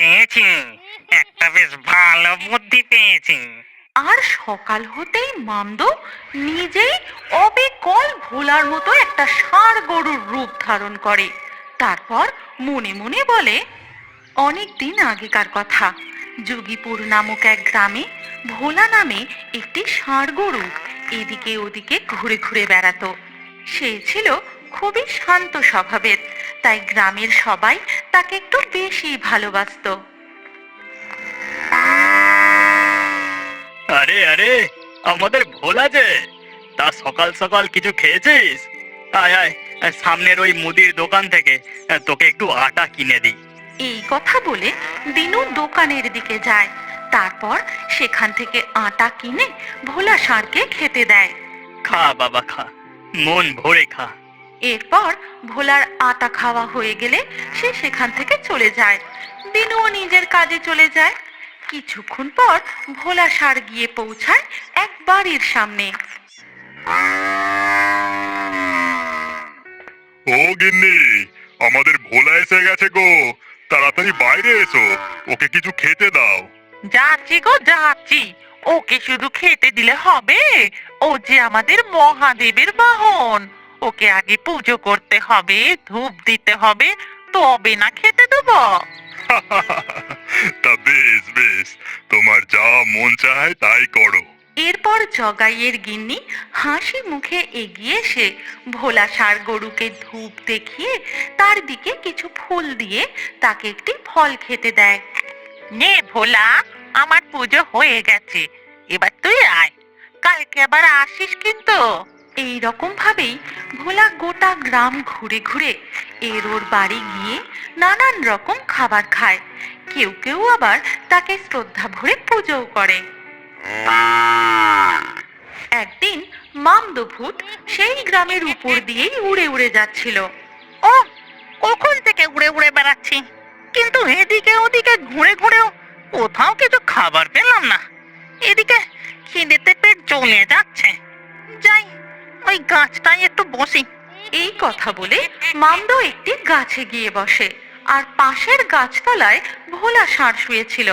পেয়েছি। একটা বেশ ভালো বুদ্ধি পেয়েছি। আর সকাল হতেই মামদো নিজেই অবিকল ভোলার মতো একটা ষাঁড় গরুর রূপ ধারণ করে। তারপর মনে মনে বলে অনেক দিন আগেকার কথা। যোগীপুর নামক এক গ্রামে ভোলা নামে একটি ষাঁড় গরু এদিকে ওদিকে ঘুরে ঘুরে বেড়াতো। সে ছিল খুবই শান্ত স্বভাবের। তাই গ্রামের সবাই তাকে একটু বেশি ভালোবাসতো। আরে আরে আমাদের ভোলা যে তা সকাল সকাল কিছু খেয়েছিস? আয় আয় সামনের ওই মুদির দোকান থেকে তোকে একটু আটা কিনে দিই। এই কথা বলে দিনু দোকানের দিকে যায়। তারপর সেখান থেকে আটা কিনে ভোলা ষাঁড়কে খেতে দেয়। খা বাবা খা। মন ভরে খা। এরপর ভোলার আটা খাওয়া হয়ে গেলে সে সেখান থেকে চলে যায়। দিনুও নিজের কাজে চলে যায়। কিছুক্ষণ পর ভোলা ষাঁড় গিয়ে পৌঁছায় এক বাড়ির সামনে। ও গিন্নি আমাদের ভোলা এসে গেছে গো। তাড়াতাড়ি বাইরে এসো ওকে কিছু খেতে দাও। যাচ্ছি গো যাচ্ছি। ওকে শুধু খেতে দিলে হবে। ও যে আমাদের মহাদেবের বাহন। ওকে আগে পুজো করতে হবে ধূপ দিতে হবে তবে না খেতে দেবো। তা বেশ বেশ। তোমার যা মন চায় তাই করো। এরপর জগাইয়ের গিন্নি হাসি মুখে এগিয়ে এসে ভোলা ষাঁড় গরুকে ধূপ দেখিয়ে তার দিকে কিছু ফুল দিয়ে তাকে একটি ফল খেতে দেয়। নে ভোলা আমার পুজো হয়ে গেছে। এবার তুই আয়। কালকে আবার আসিস কিন্তু। এই রকম ভাবেই ভোলা গোটা গ্রাম ঘুরে ঘুরে এর ওর বাড়ি গিয়ে নানান রকম খাবার খায়। কেউ কেউ আবার তাকে শ্রদ্ধা ভরে পুজোও করে। একদিন মামদভূত সেই গ্রামের উপর দিয়েই উড়ে উড়ে যাচ্ছিল। ও, কখন থেকে উড়ে উড়ে বেড়াচ্ছি? কিন্তু এদিকে ওদিকে ঘুরে ঘুরেও কোথাও কিছু খাবার পেলাম না। এদিকে খিদেতে পেট জ্বলে যাচ্ছে। ওই গাছটায় একটু বসি। এই কথা বলে মামদো একটি গাছে গিয়ে বসে, আর পাশের গাছতলায় ভোলা ষাঁড় শুয়েছিল।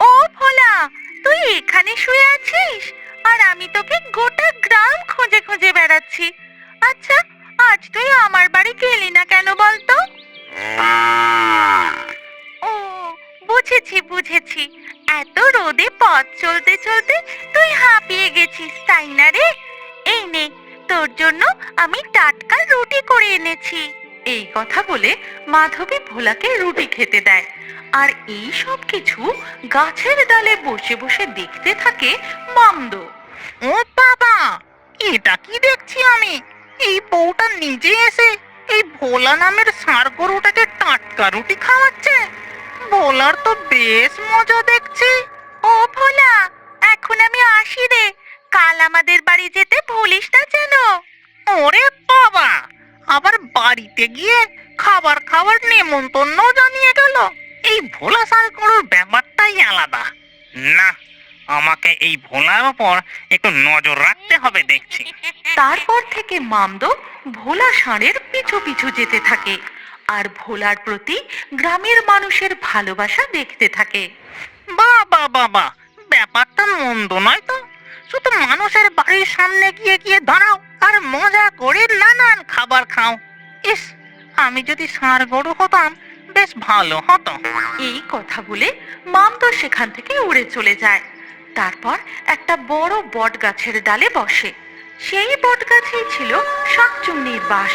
ও ভোলা, তুই এখানে শুয়ে আছিস? আর আমি তোকে গোটা গ্রাম খুঁজে খুঁজে বেড়াচ্ছি। আচ্ছা আজ তুই আমার বাড়ি গেলি না কেন বলতো? ও, বুঝেছি বুঝেছি। এত রোদে পথ চলতে চলতে তুই হাঁপিয়ে গেছিস, তাই না রে? এই নে তোর জন্য আমি টাটকা রুটি করে এনেছি। এই কথা বলে মাধবী ভোলাকে রুটি খেতে দেয়। আর এই সব কিছু গাছের ডালে বসে বসে দেখতে থাকে মামদো। ও বাবা, এটা কি দেখছি আমি? এই বউটা নিজে এসে এই ভোলা নামের ষাঁড় গরুটাকে টাটকা রুটি খাওয়াচ্ছে। ভোলার তো বেশ মজা দেখছি। গিয়ে খাবার খাবার নেমন্তন্ন জানিয়ে গেল। এই ভোলা গরুর ব্যাপারটাই আলাদা। না আমাকে এই ভোলার ওপর একটু নজর রাখতে হবে দেখছি। তারপর থেকে মামদো ভোলা ষাঁড়ের পিছু পিছু যেতে থাকে আর ভোলার প্রতি গ্রামের মানুষের ভালোবাসা দেখতে থাকে। বাবা বাবা ব্যাপারটা মন্দ নয় তো। শুধু মানুষের বাড়ির সামনে গিয়ে গিয়ে দাঁড়াও আর মজা করে নানান খাবার খাও। ইস আমি যদি ষাঁড় গরু হতাম, বেশ ভালো হতো। এই কথা বলে মামদো সেখান থেকে উড়ে চলে যায়। তারপর একটা বড় বট গাছের ডালে বসে। সেই বট গাছেই ছিল শাকচুন্নির বাস।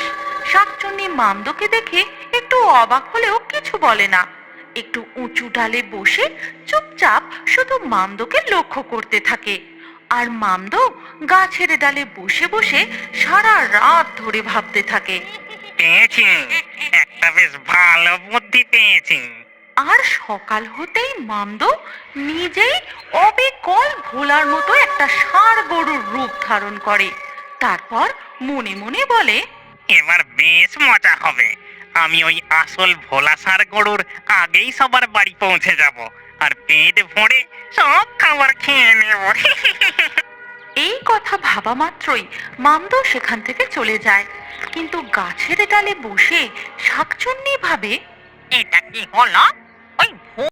শাকচুন্নি মামদোকে দেখে একটু অবাক হলেও কিছু বলে না। একটু উঁচু ডালে বসে চুপচাপ শুধু মামদোকে লক্ষ্য করতে থাকে। আর মামদো গাছের ডালে বসে বসে সারা রাত ধরে ভাবতে থাকে। পেয়েছি। একটা বেশ ভালো বুদ্ধি পেয়েছি। আর সকাল হতেই মামদো নিজেই অবিকল ভোলার মতো একটা ষাঁড় গরুর রূপ ধারণ করে। তারপর মনে মনে বলে এবার বেশ মজা হবে। আমি ওই আসল ভোলা সার গরুর আগেই সবার বাড়ি পৌঁছে যাব। আর পেট ভরে সব খাবার খেয়ে নেব। এই কথা ভাবা মাত্রই মামদো সেখান থেকে চলে যায়। কিন্তু গাছের ডালে বসে শাকচুন্নি ভাবে, এটা কি হলো? ওই